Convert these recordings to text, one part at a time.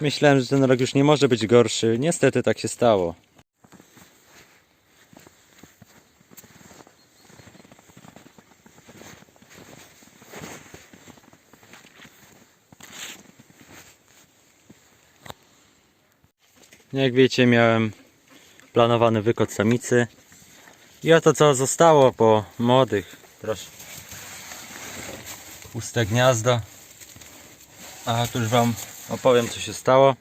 Myślałem, że ten rok już nie może być gorszy. Niestety tak się stało. Jak wiecie, miałem planowany wykot samicy. I oto co zostało po młodych. Proszę. Puste gniazdo. A tu już wam opowiem co się stało.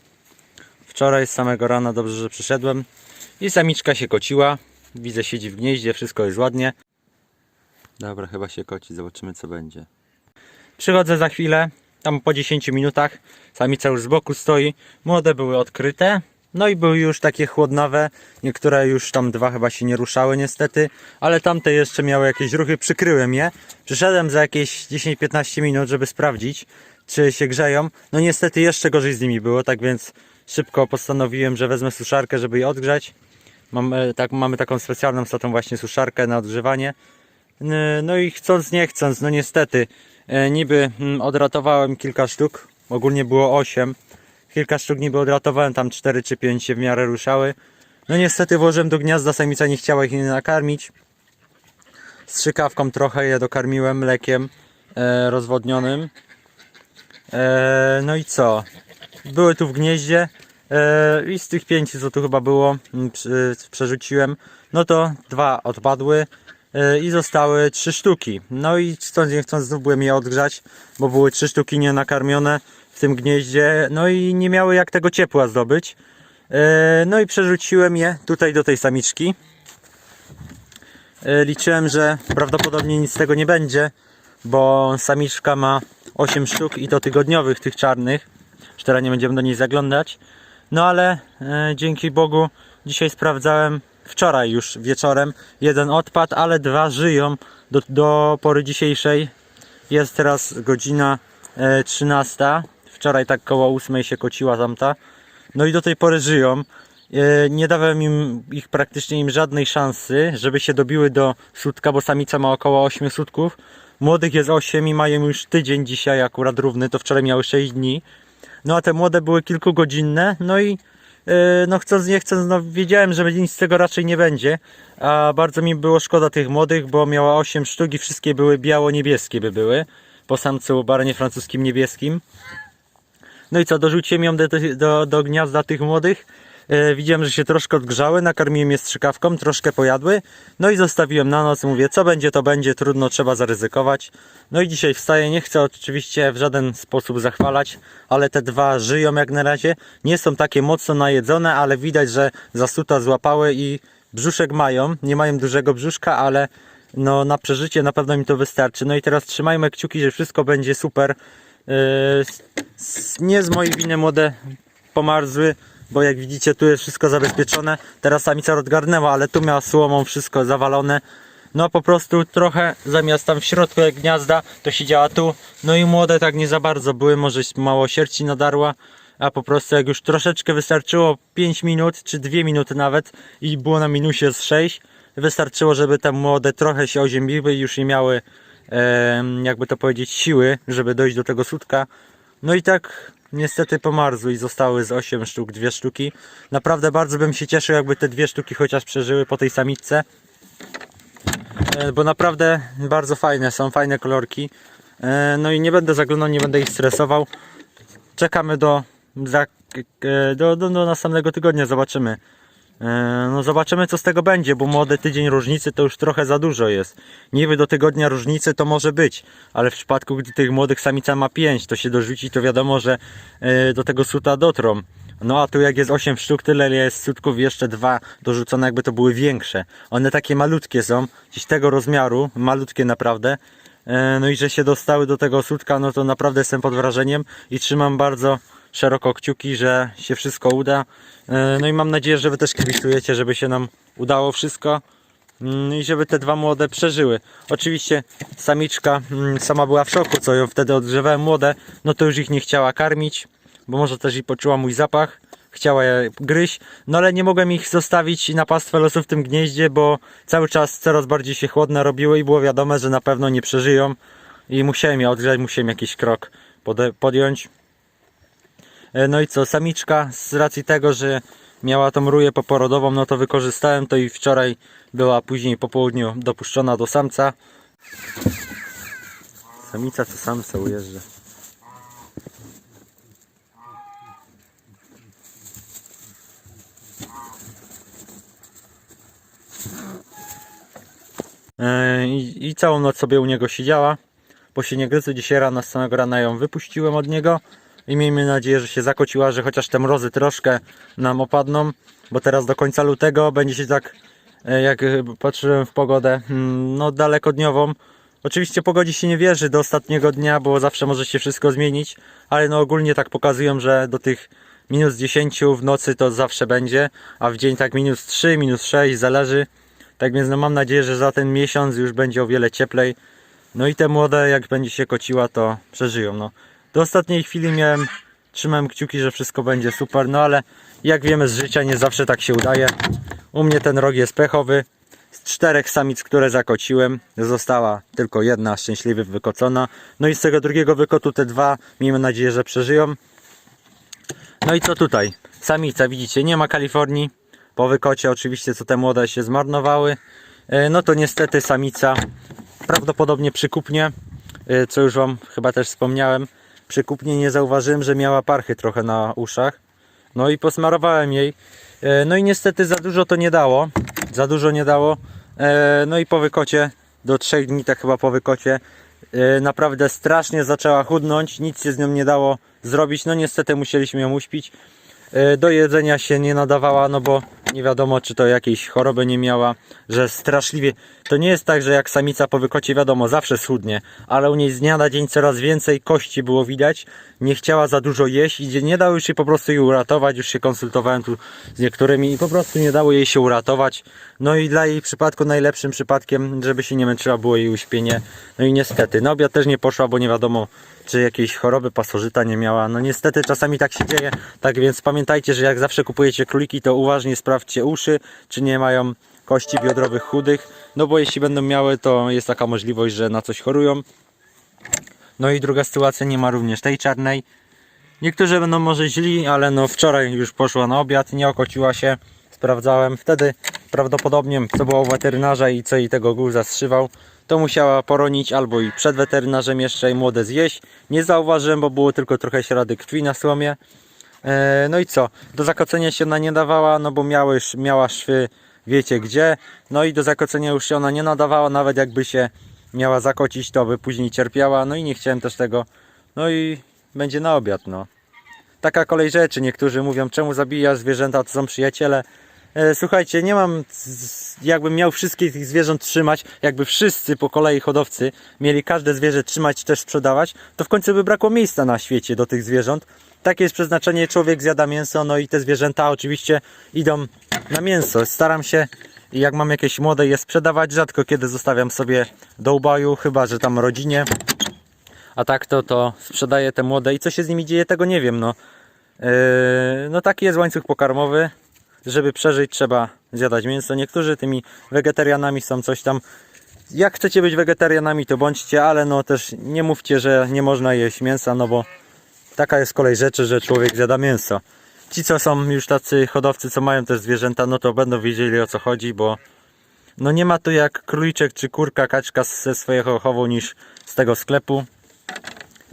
Wczoraj z samego rana dobrze, że przyszedłem. I samiczka się kociła. Widzę siedzi w gnieździe, wszystko jest ładnie. Dobra, chyba się koci, zobaczymy co będzie. Przychodzę za chwilę, tam po 10 minutach. Samica już z boku stoi. Młode były odkryte. No i były już takie chłodnawe. Niektóre już tam dwa chyba się nie ruszały niestety. Ale tamte jeszcze miały jakieś ruchy, przykryłem je. Przyszedłem za jakieś 10-15 minut, żeby sprawdzić, czy się grzeją. No niestety jeszcze gorzej z nimi było, tak więc szybko postanowiłem, że wezmę suszarkę, żeby je odgrzać. E, tak, mamy taką specjalną z tą właśnie suszarkę na odgrzewanie. No i chcąc nie chcąc, no niestety, e, niby mm, odratowałem kilka sztuk, ogólnie było 8. Kilka sztuk niby odratowałem, tam 4 czy 5 się w miarę ruszały. No niestety włożyłem do gniazda, samica nie chciała ich nie nakarmić. Strzykawką trochę je dokarmiłem mlekiem e, rozwodnionym. E, no i co? Były tu w gnieździe e, i z tych pięciu, co tu chyba było, m, przy- przerzuciłem, no to dwa odpadły e, i zostały trzy sztuki. No i chcąc nie chcąc znów byłem je odgrzać, bo były trzy sztuki nienakarmione w tym gnieździe, no i nie miały jak tego ciepła zdobyć. No i przerzuciłem je tutaj do tej samiczki. Liczyłem, że prawdopodobnie nic z tego nie będzie, bo samiczka ma 8 sztuk i to tygodniowych tych czarnych. Już teraz nie będziemy do niej zaglądać. No ale e, dzięki Bogu dzisiaj sprawdzałem wczoraj już wieczorem. Jeden odpadł, ale dwa żyją do, do pory dzisiejszej. Jest teraz godzina e, 13. Wczoraj tak koło 8 się kociła tamta. No i do tej pory żyją. E, Nie dałem im ich praktycznie im żadnej szansy, żeby się dobiły do sutka, bo samica ma około 8 sutków. Młodych jest 8 i mają już tydzień dzisiaj akurat równy, to wczoraj miały 6 dni. No a te młode były kilkugodzinne, no i e, no chcąc nie chcąc, no wiedziałem, że nic z tego raczej nie będzie. A bardzo mi było szkoda tych młodych, bo miała 8 sztuk i wszystkie były biało-niebieskie by były. Po samcu baranie francuskim niebieskim. No i co, dorzuciłem ją do, do, do gniazda tych młodych. E, widziałem, że się troszkę odgrzały, nakarmiłem je strzykawką, troszkę pojadły. No i zostawiłem na noc, mówię, co będzie, to będzie, trudno, trzeba zaryzykować. No i dzisiaj wstaję, nie chcę oczywiście w żaden sposób zachwalać, ale te dwa żyją jak na razie. Nie są takie mocno najedzone, ale widać, że zasuta złapały i brzuszek mają. Nie mają dużego brzuszka, ale no na przeżycie na pewno mi to wystarczy. No i teraz trzymajmy kciuki, że wszystko będzie super. Yy, nie z mojej winy młode pomarzły, bo jak widzicie tu jest wszystko zabezpieczone. Teraz samica odgarnęła, ale tu miała słomą wszystko zawalone. No po prostu trochę zamiast tam w środku jak gniazda, to siedziała tu. No i młode tak nie za bardzo były, może mało sierci nadarła. A po prostu jak już troszeczkę wystarczyło 5 minut, czy 2 minuty nawet i było na minusie z 6. Wystarczyło, żeby te młode trochę się oziębiły i już nie miały em, jakby to powiedzieć, siły, żeby dojść do tego sutka. No i tak niestety pomarzły i zostały z 8 sztuk, dwie sztuki. Naprawdę bardzo bym się cieszył, jakby te dwie sztuki chociaż przeżyły po tej samiczce. E, Bo naprawdę bardzo fajne są, fajne kolorki. E, No i nie będę zaglądał, nie będę ich stresował. Czekamy do, e, do, do, do następnego tygodnia, zobaczymy. E, No zobaczymy co z tego będzie, bo młody tydzień różnicy to już trochę za dużo jest. Niby do tygodnia różnicy to może być, ale w przypadku gdy tych młodych samica ma 5, to się dorzuci, to wiadomo, że e, do tego suta dotrą. No a tu jak jest 8 sztuk, tyle jest sutków, jeszcze dwa dorzucone jakby to były większe. One takie malutkie są, gdzieś tego rozmiaru, malutkie naprawdę. E, No i że się dostały do tego sutka, no to naprawdę jestem pod wrażeniem i trzymam bardzo szeroko kciuki, że się wszystko uda. E, No i mam nadzieję, że Wy też kibicujecie, żeby się nam udało wszystko Mm, i żeby te dwa młode przeżyły. Oczywiście samiczka mm, sama była w szoku, co ją wtedy odgrzewałem młode, no to już ich nie chciała karmić, bo może też i poczuła mój zapach. Chciała je gryźć, no ale nie mogłem ich zostawić na pastwę losu w tym gnieździe, bo cały czas coraz bardziej się chłodne robiły i było wiadome, że na pewno nie przeżyją i musiałem je odgrzać, musiałem jakiś krok podjąć. E, No i co, samiczka z racji tego, że miała tą ruję poporodową, no to wykorzystałem to i wczoraj była później po południu dopuszczona do samca. Samica co samca ujeżdża. E, I, I całą noc sobie u niego siedziała. Po się nie gryzły. Dzisiaj rano z samego rana ją wypuściłem od niego. I miejmy nadzieję, że się zakociła, że chociaż te mrozy troszkę nam opadną. Bo teraz do końca lutego będzie się tak, e, jak e, patrzyłem w pogodę, mm, no dalekodniową. Oczywiście pogodzie się nie wierzy do ostatniego dnia, bo zawsze może się wszystko zmienić. Ale no ogólnie tak pokazują, że do tych minus 10 w nocy to zawsze będzie. A w dzień tak minus 3, minus 6 zależy. Tak więc no mam nadzieję, że za ten miesiąc już będzie o wiele cieplej. No i te młode, jak będzie się kociła, to przeżyją. No. Do ostatniej chwili miałem, trzymałem kciuki, że wszystko będzie super, no ale jak wiemy z życia nie zawsze tak się udaje. U mnie ten rok jest pechowy. Z czterech samic, które zakociłem, została tylko jedna szczęśliwie wykocona. No i z tego drugiego wykotu te dwa, miejmy nadzieję, że przeżyją. No i co tutaj? Samica, widzicie, nie ma Kalifornii. Po wykocie oczywiście, co te młode się zmarnowały. E, No to niestety samica prawdopodobnie przykupnie, e, co już Wam chyba też wspomniałem. Przykupnie nie zauważyłem, że miała parchy trochę na uszach. No i posmarowałem jej. E, No i niestety za dużo to nie dało. Za dużo nie dało. E, No i po wykocie, do 3 dni tak chyba po wykocie, e, naprawdę strasznie zaczęła chudnąć. Nic się z nią nie dało zrobić. No niestety musieliśmy ją uśpić. E, Do jedzenia się nie nadawała, no bo nie wiadomo, czy to jakiejś choroby nie miała, że straszliwie. To nie jest tak, że jak samica po wykocie, wiadomo, zawsze schudnie, ale u niej z dnia na dzień coraz więcej kości było widać. Nie chciała za dużo jeść i nie dało już się po prostu jej uratować. Już się konsultowałem tu z niektórymi i po prostu nie dało jej się uratować. No i dla jej przypadku najlepszym przypadkiem, żeby się nie męczyła, było jej uśpienie. No i niestety, na obiad też nie poszła, bo nie wiadomo, czy jakiejś choroby pasożyta nie miała. No niestety czasami tak się dzieje, tak więc pamiętajcie, że jak zawsze kupujecie króliki, to uważnie sprawdźcie uszy, czy nie mają kości biodrowych chudych, no bo jeśli będą miały, to jest taka możliwość, że na coś chorują. No i druga sytuacja, nie ma również tej czarnej. Niektórzy będą może źli, ale no wczoraj już poszła na obiad, nie okociła się, sprawdzałem. Wtedy prawdopodobnie co było u weterynarza i co jej tego guza zszywał, to musiała poronić albo i przed weterynarzem jeszcze i młode zjeść. Nie zauważyłem, bo było tylko trochę ślady krwi na słomie. E, No i co? Do zakocenia się ona nie dawała, no bo miały, miała szwy wiecie gdzie. No i do zakocenia już się ona nie nadawała, nawet jakby się miała zakocić, to by później cierpiała. No i nie chciałem też tego. No i będzie na obiad, no. Taka kolej rzeczy. Niektórzy mówią, czemu zabijasz zwierzęta, to są przyjaciele. E, Słuchajcie, nie mam, jakbym miał wszystkich tych zwierząt trzymać, jakby wszyscy po kolei hodowcy mieli każde zwierzę trzymać też sprzedawać, to w końcu by brakło miejsca na świecie do tych zwierząt. Takie jest przeznaczenie, człowiek zjada mięso, no i te zwierzęta oczywiście idą na mięso. Staram się, jak mam jakieś młode je sprzedawać, rzadko kiedy zostawiam sobie do uboju, chyba że tam rodzinie. A tak to, to sprzedaję te młode i co się z nimi dzieje, tego nie wiem, no. Yy, no taki jest łańcuch pokarmowy. Żeby przeżyć trzeba zjadać mięso. Niektórzy tymi wegetarianami są coś tam. Jak chcecie być wegetarianami to bądźcie, ale no też nie mówcie, że nie można jeść mięsa, no bo taka jest kolej rzeczy, że człowiek zjada mięso. Ci co są już tacy hodowcy, co mają też zwierzęta, no to będą wiedzieli o co chodzi, bo no nie ma to jak króliczek czy kurka, kaczka ze swojego chowu niż z tego sklepu.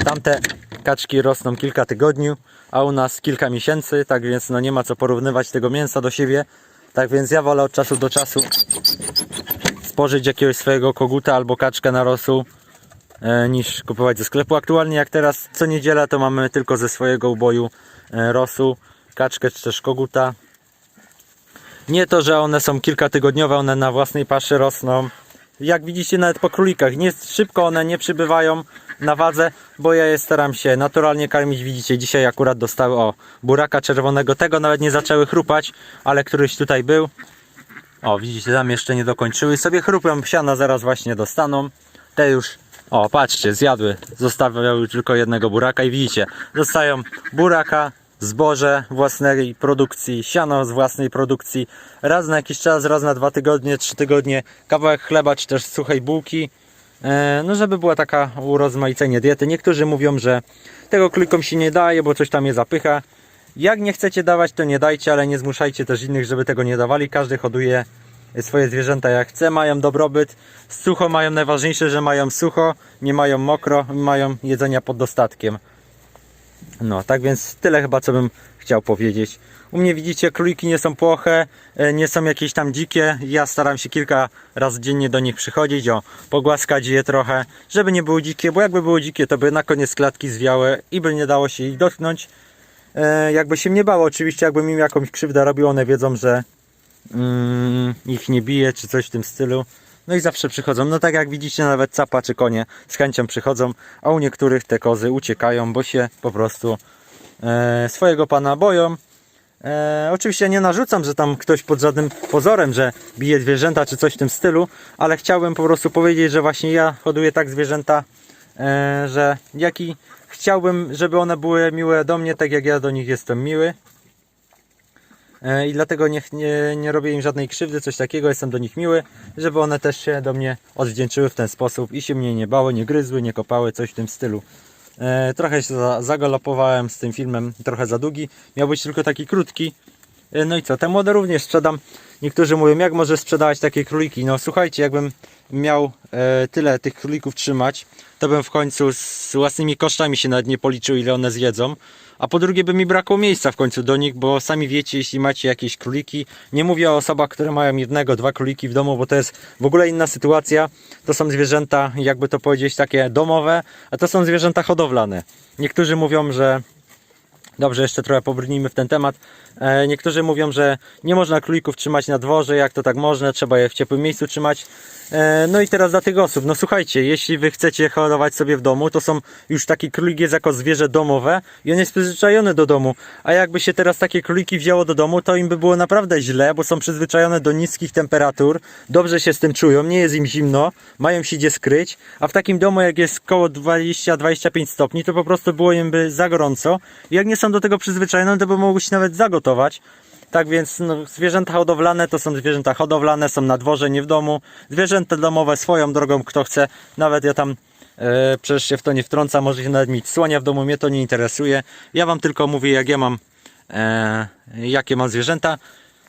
Tamte kaczki rosną kilka tygodni, a u nas kilka miesięcy, tak więc no nie ma co porównywać tego mięsa do siebie. Tak więc ja wolę od czasu do czasu spożyć jakiegoś swojego koguta albo kaczkę na rosół e, niż kupować ze sklepu. Aktualnie jak teraz co niedziela to mamy tylko ze swojego uboju e, rosół, kaczkę czy też koguta. Nie to, że one są kilkatygodniowe, one na własnej paszy rosną. Jak widzicie nawet po królikach, nie szybko one nie przybywają na wadze, bo ja je staram się naturalnie karmić. Widzicie, dzisiaj akurat dostały o buraka czerwonego, tego nawet nie zaczęły chrupać, ale któryś tutaj był. O, widzicie, tam jeszcze nie dokończyły. Sobie chrupią siana, zaraz właśnie dostaną. Te już, o, patrzcie, zjadły. Zostawiały tylko jednego buraka i widzicie, dostają buraka, zboże własnej produkcji, siano z własnej produkcji. Raz na jakiś czas, raz na dwa tygodnie, trzy tygodnie, kawałek chleba, czy też suchej bułki. E, no żeby była taka urozmaicenie diety. Niektórzy mówią, że tego królikom się nie daje, bo coś tam je zapycha. Jak nie chcecie dawać, to nie dajcie, ale nie zmuszajcie też innych, żeby tego nie dawali. Każdy hoduje swoje zwierzęta jak chce, mają dobrobyt. Sucho mają najważniejsze, że mają sucho, nie mają mokro, mają jedzenia pod dostatkiem. No, tak więc tyle chyba, co bym chciał powiedzieć. U mnie widzicie, króliki nie są płoche, e, nie są jakieś tam dzikie. Ja staram się kilka razy dziennie do nich przychodzić, o, pogłaskać je trochę, żeby nie były dzikie, bo jakby były dzikie, to by na koniec klatki zwiały i by nie dało się ich dotknąć. E, jakby się nie bało, oczywiście, jakbym im jakąś krzywdę robił, one wiedzą, że mm, ich nie bije, czy coś w tym stylu. No i zawsze przychodzą. No tak jak widzicie, nawet capa czy konie z chęcią przychodzą, a u niektórych te kozy uciekają, bo się po prostu e, swojego pana boją. E, oczywiście nie narzucam, że tam ktoś pod żadnym pozorem, że bije zwierzęta czy coś w tym stylu, ale chciałbym po prostu powiedzieć, że właśnie ja hoduję tak zwierzęta, e, że jaki chciałbym, żeby one były miłe do mnie, tak jak ja do nich jestem miły. E, I dlatego nie, nie, nie robię im żadnej krzywdy, coś takiego, jestem do nich miły, żeby one też się do mnie odwdzięczyły w ten sposób i się mnie nie bały, nie gryzły, nie kopały, coś w tym stylu. E, trochę się za, zagalopowałem z tym filmem, trochę za długi, miał być tylko taki krótki. E, no i co, te młode również sprzedam. Niektórzy mówią, jak może sprzedawać takie króliki? No słuchajcie, jakbym miał e, tyle tych królików trzymać, to bym w końcu z własnymi kosztami się nawet nie policzył, ile one zjedzą. A po drugie by mi brakło miejsca w końcu do nich, bo sami wiecie, jeśli macie jakieś króliki, nie mówię o osobach, które mają jednego, dwa króliki w domu, bo to jest w ogóle inna sytuacja. To są zwierzęta, jakby to powiedzieć, takie domowe, a to są zwierzęta hodowlane. Niektórzy mówią, że Dobrze, jeszcze trochę pobrnijmy w ten temat. E, niektórzy mówią, że nie można królików trzymać na dworze, jak to tak można, trzeba je w ciepłym miejscu trzymać. E, no i teraz dla tych osób, no słuchajcie, jeśli wy chcecie hodować sobie w domu, to są już taki królik jest jako zwierzę domowe i on jest przyzwyczajony do domu. A jakby się teraz takie króliki wzięło do domu, to im by było naprawdę źle, bo są przyzwyczajone do niskich temperatur, dobrze się z tym czują, nie jest im zimno, mają się gdzie skryć, a w takim domu jak jest koło 20-25 stopni, to po prostu było im by za gorąco. I jak nie są do tego przyzwyczajone, to by mogły się nawet zagotować. Tak więc no, zwierzęta hodowlane to są zwierzęta hodowlane, są na dworze, nie w domu. Zwierzęta domowe swoją drogą, kto chce. Nawet ja tam e, przecież się w to nie wtrąca, może się nawet mieć słonia w domu, mnie to nie interesuje. Ja wam tylko mówię, jak ja mam, e, jakie mam zwierzęta.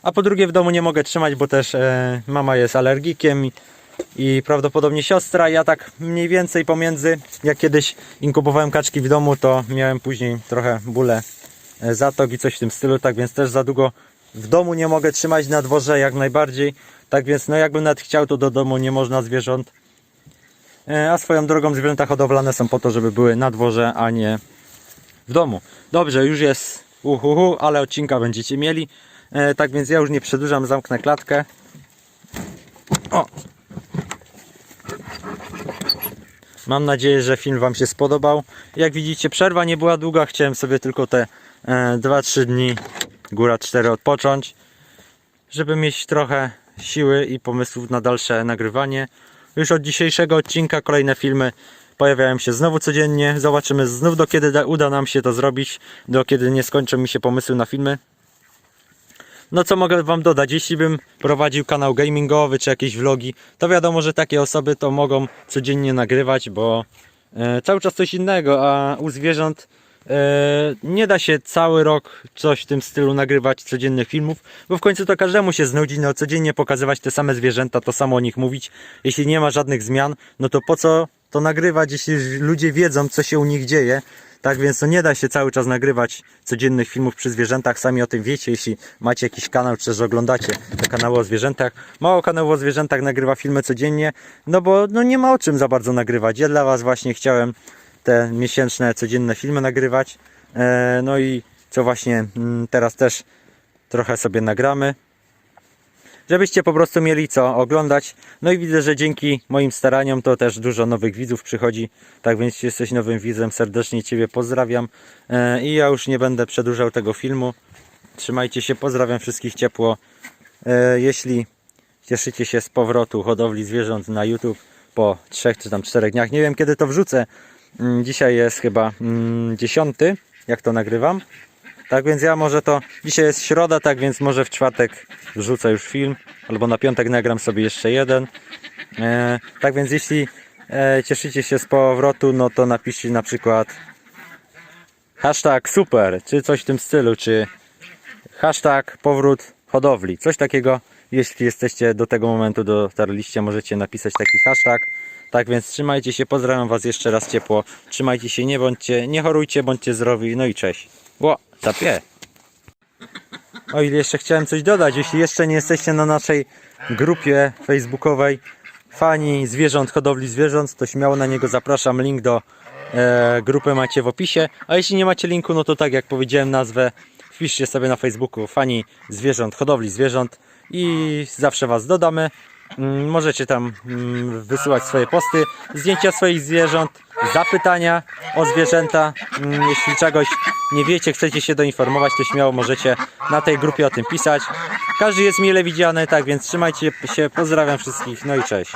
A po drugie w domu nie mogę trzymać, bo też e, mama jest alergikiem i, i prawdopodobnie siostra. Ja tak mniej więcej pomiędzy, jak kiedyś inkubowałem kaczki w domu, to miałem później trochę bóle e, zatok i coś w tym stylu, tak więc też za długo w domu nie mogę trzymać na dworze jak najbardziej. Tak więc no jakbym nawet chciał, to do domu nie można zwierząt. E, A swoją drogą zwierzęta hodowlane są po to, żeby były na dworze, a nie w domu. Dobrze, już jest uhuhu, ale odcinka będziecie mieli. E, tak więc ja już nie przedłużam, zamknę klatkę. O! Mam nadzieję, że film Wam się spodobał. Jak widzicie, przerwa nie była długa. Chciałem sobie tylko te e, 2-3 dni, góra 4 odpocząć, żeby mieć trochę siły i pomysłów na dalsze nagrywanie. Już od dzisiejszego odcinka kolejne filmy pojawiają się znowu codziennie. Zobaczymy znów do kiedy da, uda nam się to zrobić, do kiedy nie skończą mi się pomysły na filmy. No co mogę Wam dodać? Jeśli bym prowadził kanał gamingowy czy jakieś vlogi, to wiadomo, że takie osoby to mogą codziennie nagrywać, bo e, cały czas coś innego, a u zwierząt e, nie da się cały rok coś w tym stylu nagrywać codziennych filmów, bo w końcu to każdemu się znudzi, no codziennie pokazywać te same zwierzęta, to samo o nich mówić. Jeśli nie ma żadnych zmian, no to po co to nagrywać, jeśli ludzie wiedzą, co się u nich dzieje. Tak więc to nie da się cały czas nagrywać codziennych filmów przy zwierzętach. Sami o tym wiecie, jeśli macie jakiś kanał, czy też oglądacie te kanały o zwierzętach. Mało kanałów o zwierzętach nagrywa filmy codziennie, no bo no nie ma o czym za bardzo nagrywać. Ja dla Was właśnie chciałem te miesięczne, codzienne filmy nagrywać. E, no i co właśnie mm, teraz też trochę sobie nagramy żebyście po prostu mieli co oglądać. No i widzę, że dzięki moim staraniom to też dużo nowych widzów przychodzi. Tak więc jeśli jesteś nowym widzem, serdecznie Ciebie pozdrawiam. E, I ja już nie będę przedłużał tego filmu. Trzymajcie się, pozdrawiam wszystkich ciepło. E, Jeśli cieszycie się z powrotu hodowli zwierząt na YouTube po 3 czy tam 4 dniach, nie wiem kiedy to wrzucę. Mm, Dzisiaj jest chyba mm, 10, jak to nagrywam. Tak więc ja może to. Dzisiaj jest środa, tak więc może w czwartek wrzucę już film, albo na piątek nagram sobie jeszcze jeden. E, tak więc jeśli e, cieszycie się z powrotu, no to napiszcie na przykład hashtag super, czy coś w tym stylu, czy hashtag powrót hodowli, coś takiego. Jeśli jesteście do tego momentu dotarliście, możecie napisać taki hashtag. Tak więc trzymajcie się, pozdrawiam Was jeszcze raz ciepło. Trzymajcie się, nie bądźcie, nie chorujcie, bądźcie zdrowi, no i cześć. Ło, tapie. O ile jeszcze chciałem coś dodać, jeśli jeszcze nie jesteście na naszej grupie facebookowej fani zwierząt, hodowli zwierząt, to śmiało na niego zapraszam. Link do e, grupy macie w opisie. A jeśli nie macie linku, no to tak jak powiedziałem nazwę, wpiszcie sobie na Facebooku fani zwierząt, hodowli zwierząt i zawsze Was dodamy. Mm, Możecie tam mm, wysyłać swoje posty, zdjęcia swoich zwierząt, zapytania o zwierzęta. Mm, Jeśli czegoś nie wiecie, chcecie się doinformować, to śmiało możecie na tej grupie o tym pisać. Każdy jest mile widziany, tak więc trzymajcie się, pozdrawiam wszystkich, no i cześć.